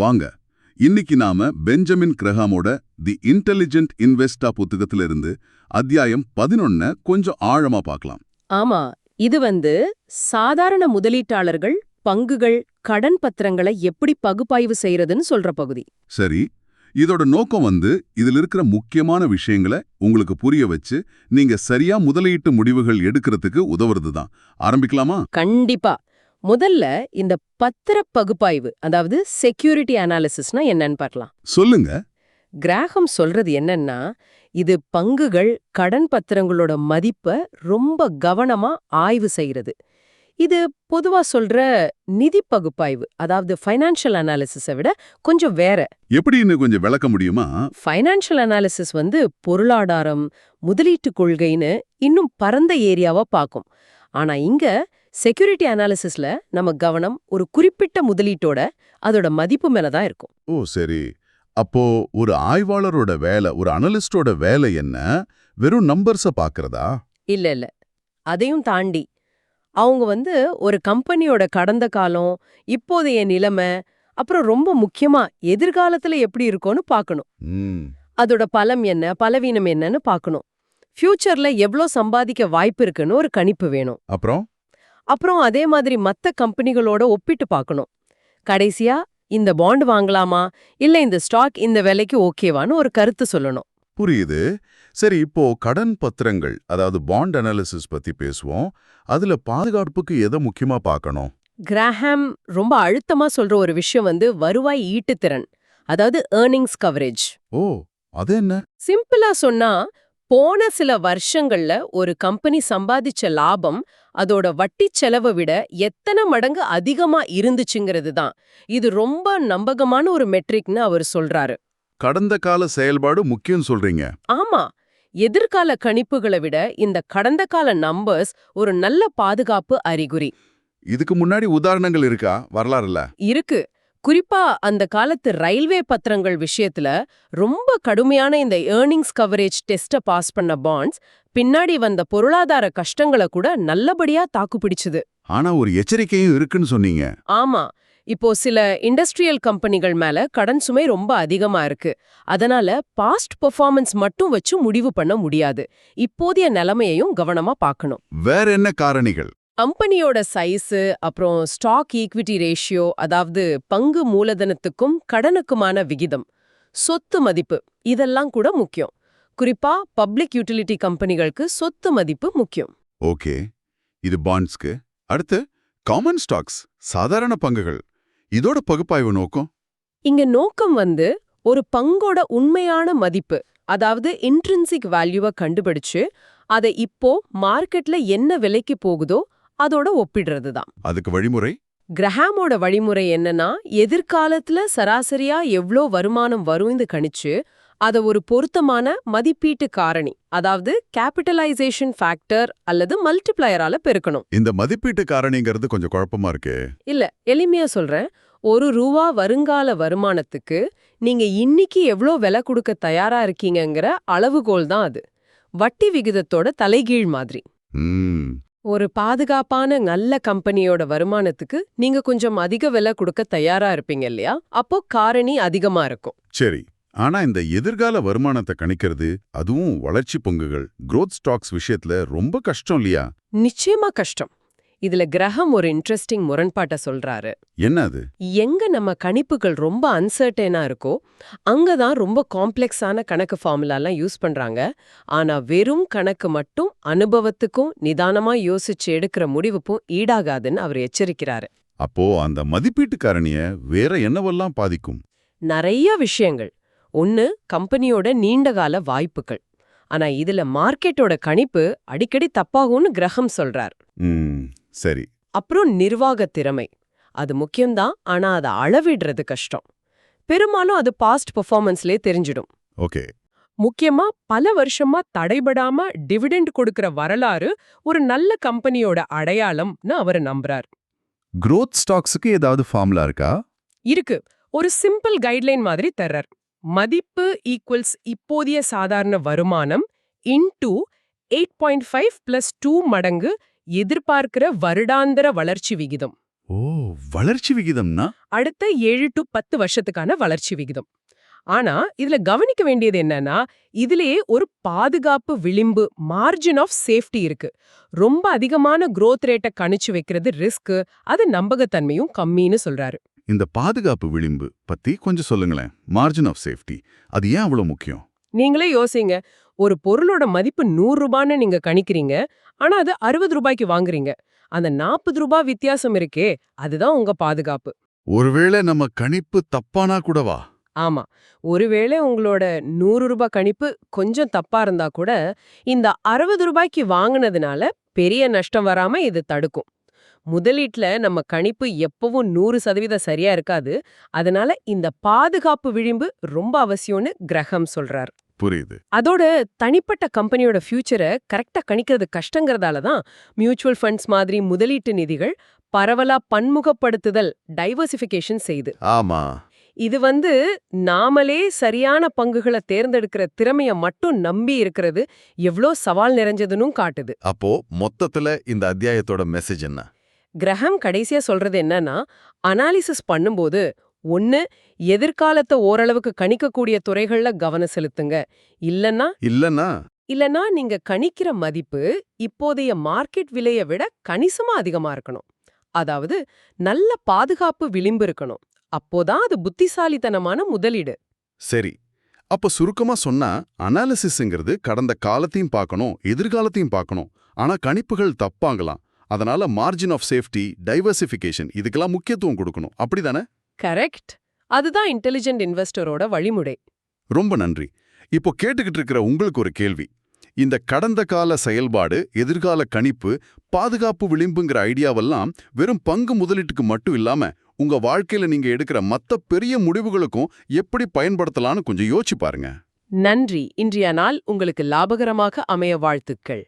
வாங்க. இன்னைக்கு நாம பெஞ்சமின் கிரஹாமோட தி இன்டெலிஜென்ட் இன்வெஸ்டா புத்தகத்துல இருந்து அத்தியாயம் பதினொன்ன கொஞ்சம் ஆழமா பார்க்கலாம். ஆமா இது வந்து சாதாரண முதலீட்டாளர்கள் பங்குகள் கடன் பத்திரங்களை எப்படி பகுப்பாய்வு செய்யறதுன்னு சொல்ற பகுதி. சரி இதோட நோக்கம் வந்து இதுல இருக்கிற முக்கியமான விஷயங்களை உங்களுக்கு புரிய வச்சு நீங்க சரியா முதலீட்டு முடிவுகள் எடுக்கிறதுக்கு உதவுறது தான் ஆரம்பிக்கலாமா? கண்டிப்பா. முதல்ல இந்த பத்திர பகுப்பாய்வு அதாவது செக்யூரிட்டி அனாலிசிஸ்னா என்னன்னு பார்க்கலாம். சொல்லுங்க. கிராகம் சொல்றது என்னன்னா இது பங்குகள் கடன் பத்திரங்களோட மதிப்பை ரொம்ப கவனமா ஆய்வு செய்யறது. இது பொதுவா சொல்ற நிதி பகுப்பாய்வு அதாவது ஃபைனான்ஷியல் அனாலிசிஸை விட கொஞ்சம் வேற. எப்படின்னு கொஞ்சம் விளக்க முடியுமா? ஃபைனான்ஷியல் அனாலிசிஸ் வந்து பொருளாதாரம் முதலீட்டு கொள்கைன்னு இன்னும் பரந்த ஏரியாவா பார்க்கும். ஆனா இங்க செக்யூரிட்டி அனாலிசிஸ்ல நம்ம கவனம் ஒரு குறிப்பிட்ட முதலீட்டோட அதோட மதிப்பு மேல தான் இருக்கும். ஓ சரி. அப்போ ஒரு ஆய்வாளரோட வேலை ஒரு அனலிஸ்டோட வேலை என்ன? வெறும் நம்பர்ஸ பாக்குறதா? இல்ல இல்ல. அதையும் தாண்டி அவங்க வந்து ஒரு கம்பெனியோட கடந்த காலம் இப்போதைய நிலைமை அப்புறம் ரொம்ப முக்கியமா எதிர்காலத்துல எப்படி இருக்கும்னு பார்க்கணும் அதோட பலம் என்ன பலவீனம் என்னன்னு பார்க்கணும் ஃபியூச்சர்ல எவ்ளோ சம்பாதிக்க வாய்ப்பு இருக்குன்னு ஒரு கணிப்பு வேணும். அப்புறம்? அப்புறம் அதே மாதிரி மத்த கம்பெனிகளோட ஒப்பிட்டு பார்க்கணும். கடைசியா இந்த பாண்ட் வாங்கலாமா? இல்ல இந்த ஸ்டாக் இந்த விலைக்கு ஓகேவான்னு ஒரு கருத்து சொல்லணும். புரியுது. சரி இப்போ கடன் பத்திரங்கள் அதாவது பாண்ட் அனாலிசிஸ் பத்தி பேசுவோம். அதுல பாதுகாப்புக்கு எதை முக்கியமா பார்க்கணும்? கிராஹாம் ரொம்ப அழுத்தமா சொல்ற ஒரு விஷயம் வந்து வருவாய் ஈட்டுத்திறன் அதாவது ஏர்னிங்ஸ் கவரேஜ் ஓ அது என்ன? சிம்பிளா சொன்னா போன சில வருஷங்கள்ல ஒரு கம்பெனி சம்பாதிச்ச லாபம் அதோட வட்டி செலவை விட எத்தனை மடங்கு அதிகமா இருந்துச்சுங்கிறது தான். இது ரொம்ப நம்பகமான ஒரு மெட்ரிக்னு அவர் சொல்றாரு. கடந்த கால செயல்பாடு முக்கியம் சொல்றீங்க. ஆமா. எதிர்கால கணிப்புகளை விட இந்த கடந்த கால நம்பர்ஸ் ஒரு நல்ல பாதுகாப்பு அறிகுறி. இதுக்கு முன்னாடி உதாரணங்கள் இருக்கா? வரலாறுல? இருக்கு. குறிப்பா அந்த காலத்து ரயில்வே பத்திரங்கள் விஷயத்துல ரொம்ப கடுமையான இந்த ஏர்னிங்ஸ் கவரேஜ் டெஸ்ட பாஸ் பண்ண பாண்ட்ஸ் பின்னாடி வந்த பொருளாதார கஷ்டங்களை கூட நல்லபடியா தாக்குப்பிடிச்சுது ஆனா ஒரு எச்சரிக்கையும் இருக்குன்னு சொன்னீங்க. ஆமா. இப்போ சில இண்டஸ்ட்ரியல் கம்பெனிகள் மேல கடன் சுமை ரொம்ப அதிகமா இருக்கு. அதனால பாஸ்ட் பெர்ஃபார்மன்ஸ் மட்டும் வச்சு முடிவு பண்ண முடியாது. இப்போதைய நிலைமையையும் கவனமா பார்க்கணும். வேற என்ன காரணிகள்? கம்பெனியோட சைஸு அப்புறம் ஸ்டாக் ஈக்விட்டி ரேஷியோ அதாவது பங்கு மூலதனத்துக்கும் கடனுக்குமான விகிதம் சொத்து மதிப்பு இதெல்லாம் கூட முக்கியம். குறிப்பா பப்ளிக் யூட்டிலிட்டி கம்பெனிகளுக்கு சொத்து மதிப்பு முக்கியம். ஓகே. இது பாண்ட்ஸ்க்கு அடுத்து காமன் ஸ்டாக்ஸ் சாதாரண பங்குகள். இதோட பகுப்பாய்வு நோக்கம்? இங்க நோக்கம் வந்து ஒரு பங்கோட உண்மையான மதிப்பு அதாவது இன்ட்ரின்சிக் வேல்யூவை கண்டுபிடிச்சு அதை இப்போ மார்க்கெட்ல என்ன விலைக்கு போகுதோ அதோட ஒப்பிடுறது தான் அதுக்கு வழிமுறை? கிரஹாமோட வழிமுறை என்னன்னா எதிர்காலத்துல சராசரியா எவ்ளோ வருமானம் வரும்னு கணிச்சு அத ஒரு பொருத்தமான மதிப்பீட்டு காரணி அதாவது கேபிட்டலைசேஷன் ஃபேக்டர் அல்லது மல்டிப்ளையரால பெருக்கணும். இந்த மதிப்பீட்டு காரணிங்கிறது கொஞ்சம் குழப்பமா இருக்கு? இல்ல எளிமையா சொல்றேன். ஒரு ரூபா வருங்கால வருமானத்துக்கு நீங்க இன்னிக்கு எவ்ளோ விலை கொடுக்க தயாரா இருக்கீங்கங்கிற அளவுகோல் தான் அது. வட்டி விகிதத்தோட தலைகீழ் மாதிரி. ஒரு பாதுகாப்பான நல்ல கம்பெனியோட வருமானத்துக்கு நீங்க கொஞ்சம் அதிக விலை கொடுக்க தயாரா இருப்பீங்க இல்லையா? அப்போ காரணி அதிகமா இருக்கும். சரி. ஆனா இந்த எதிர்கால வருமானத்தை கணிக்கிறது அதுவும் வளர்ச்சி பங்குகள் growth ஸ்டாக்ஸ் விஷயத்துல ரொம்ப கஷ்டம் இல்லையா? நிச்சயமா கஷ்டம். இதுல கிரகம் ஒரு இன்ட்ரெஸ்டிங் முரண்பாட்டை சொல்றாரு. என்ன அது எங்க நம்ம கணிப்புகள் ரொம்ப அன்சர்டனா இருக்கோ அங்கதான் ரொம்ப காம்ப்ளெக்ஸான கணக்கு ஃபார்முலாலாம் யூஸ் பண்றாங்க. ஆனா வெறும் கணக்கு மட்டும் அனுபவத்துக்கும் நிதானமா யோசிச்சு எடுக்கிற முடிவுக்கும் ஈடாகாதுன்னு அவர் எச்சரிக்கிறாரு. அப்போ அந்த மதிப்பீட்டு காரணிய வேற என்னவெல்லாம் பாதிக்கும்? நிறைய விஷயங்கள். ஒன்னு கம்பெனியோட நீண்டகால வாய்ப்புகள். ஆனா இதுல மார்க்கெட்டோட கணிப்பு அடிக்கடி தப்பாகும்னு கிரகம் சொல்றார். சரி. அப்புறம் நிர்வாக திறமை. அது முக்கியம்தான் ஆனா அதை அளவிடுறது கஷ்டம். பெரும்பாலும் அது பாஸ்ட் பெர்ஃபார்மன்ஸ்லயே தெரிஞ்சிடும். ஓகே. முக்கியமா பல வருஷமா தடைபடாம டிவிடெண்ட் கொடுக்கிற வரலாறு ஒரு நல்ல கம்பெனியோட அடையாளம்னு அவர் நம்புறார். Growth ஸ்டாக்ஸுக்கு ஏதாவது ஃபார்முலா இருக்கா? இருக்கு. ஒரு சிம்பிள் கைட்லைன் மாதிரி தர்றார். மதிப்பு ஈக்குவல்ஸ் இப்போதைய சாதாரண வருமானம் into eight point five plus two மடங்கு எதிர்பார்க்கிற வருடாந்திர வளர்ச்சி விகிதம். ஓ வளர்ச்சி விகிதம்னா? அடுத்த ஏழு டு பத்து வருஷத்துக்கான வளர்ச்சி விகிதம். ஆனா இதுல கவனிக்க வேண்டியது என்னன்னா இதுலயே ஒரு பாதுகாப்பு விளிம்பு மார்ஜின் ஆஃப் சேஃப்டி இருக்கு. ரொம்ப அதிகமான growth ரேட்டை கணிச்சு வைக்கிறது ரிஸ்க் அது நம்பகத்தன்மையும் கம்மின்னு சொல்றாரு. இந்த பாதுகாப்பு விளிம்பு பத்தி கொஞ்சம் சொல்லுங்களேன். மார்ஜின் ஆஃப் சேஃப்டி அது ஏன் அவ்வளவு முக்கியம்? நீங்களே யோசிங்க. ஒரு பொருளோட மதிப்பு நூறு ரூபான்னு நீங்க கணிக்கிறீங்க. ஆனா அது அறுபது ரூபாய்க்கு வாங்குறீங்க. அந்த நாற்பது ரூபாய் வித்தியாசம் இருக்கே அதுதான் உங்க பாதுகாப்பு. ஒருவேளை நம்ம கணிப்பு தப்பானா கூடவா? ஆமா. ஒருவேளை உங்களோட நூறு ரூபாய் கணிப்பு கொஞ்சம் தப்பா இருந்தா கூட இந்த அறுபது ரூபாய்க்கு வாங்குனதுனால பெரிய நஷ்டம் வராம இது தடுக்கும். முதலீட்ல நம்ம கணிப்பு எப்பவும் நூறு சதவீதம் சரியா இருக்காது. அதனால இந்த பாதுகாப்பு விளிம்பு ரொம்ப அவசியம்னு கிரகம் சொல்றார். புரியுது. அதோட தனிப்பட்ட கம்பெனியோட ஃபியூச்சரை கரெக்டா கணிக்கிறது கஷ்டங்கிறதால தான் மியூச்சுவல் ஃபண்ட்ஸ் மாதிரி முதலீட்டு நிதிகள் பரவலா பன்முகப்படுத்துதல் டைவர்சிஃபிகேஷன் செய்து. ஆமா. இது வந்து நாமளே சரியான பங்குகளை தேர்ந்தெடுக்கிற திறமைய மட்டும் நம்பி இருக்கிறது எவ்ளோ சவால் நிறைஞ்சதுன்னும் காட்டுது. அப்போ மொத்தத்துல இந்த அத்தியாயத்தோட மெசேஜ் என்ன? கிரகம் கடைசியா சொல்றது என்னன்னா அனாலிசிஸ் பண்ணும்போது ஒன்னு எதிர்காலத்தை ஓரளவுக்கு கணிக்கக்கூடிய துறைகள்ல கவனம் செலுத்துங்க. இல்லன்னா இல்லனா இல்லனா நீங்க கணிக்கிற மதிப்பு இப்போதைய மார்க்கெட் விலையை விட கணிசமா அதிகமா இருக்கணும். அதாவது நல்ல பாதுகாப்பு விளிம்பு இருக்கணும். அப்போதான் அது புத்திசாலித்தனமான முதலீடு. சரி. அப்ப சுருக்கமா சொன்னா அனாலிசிஸ்ங்கிறது கடந்த காலத்தையும் பார்க்கணும் எதிர்காலத்தையும் பார்க்கணும். ஆனா கணிப்புகள் தப்பாங்கலாம் அதனால மார்ஜின் ஆஃப் சேஃப்டி டைவர்சிஃபிகேஷன் இதுக்கெல்லாம் முக்கியத்துவம் கொடுக்கணும். அப்படிதானே? கரெக்ட். அதுதான் இன்டெலிஜென்ட் இன்வெஸ்டரோட வழிமுறை. ரொம்ப நன்றி. இப்போ கேட்டுக்கிட்டு இருக்கிற உங்களுக்கு ஒரு கேள்வி. இந்த கடந்த கால செயல்பாடு எதிர்கால கணிப்பு பாதுகாப்பு விளிம்புங்கிற ஐடியாவெல்லாம் வெறும் பங்கு முதலீட்டுக்கு மட்டும் இல்லாம உங்க வாழ்க்கையில நீங்க எடுக்கிற மத்த பெரிய முடிவுகளுக்கும் எப்படி பயன்படுத்தலாம்னு கொஞ்சம் யோசிச்சு பாருங்க. நன்றி. இன்றைய நாள் உங்களுக்கு லாபகரமாக அமைய வாழ்த்துக்கள்.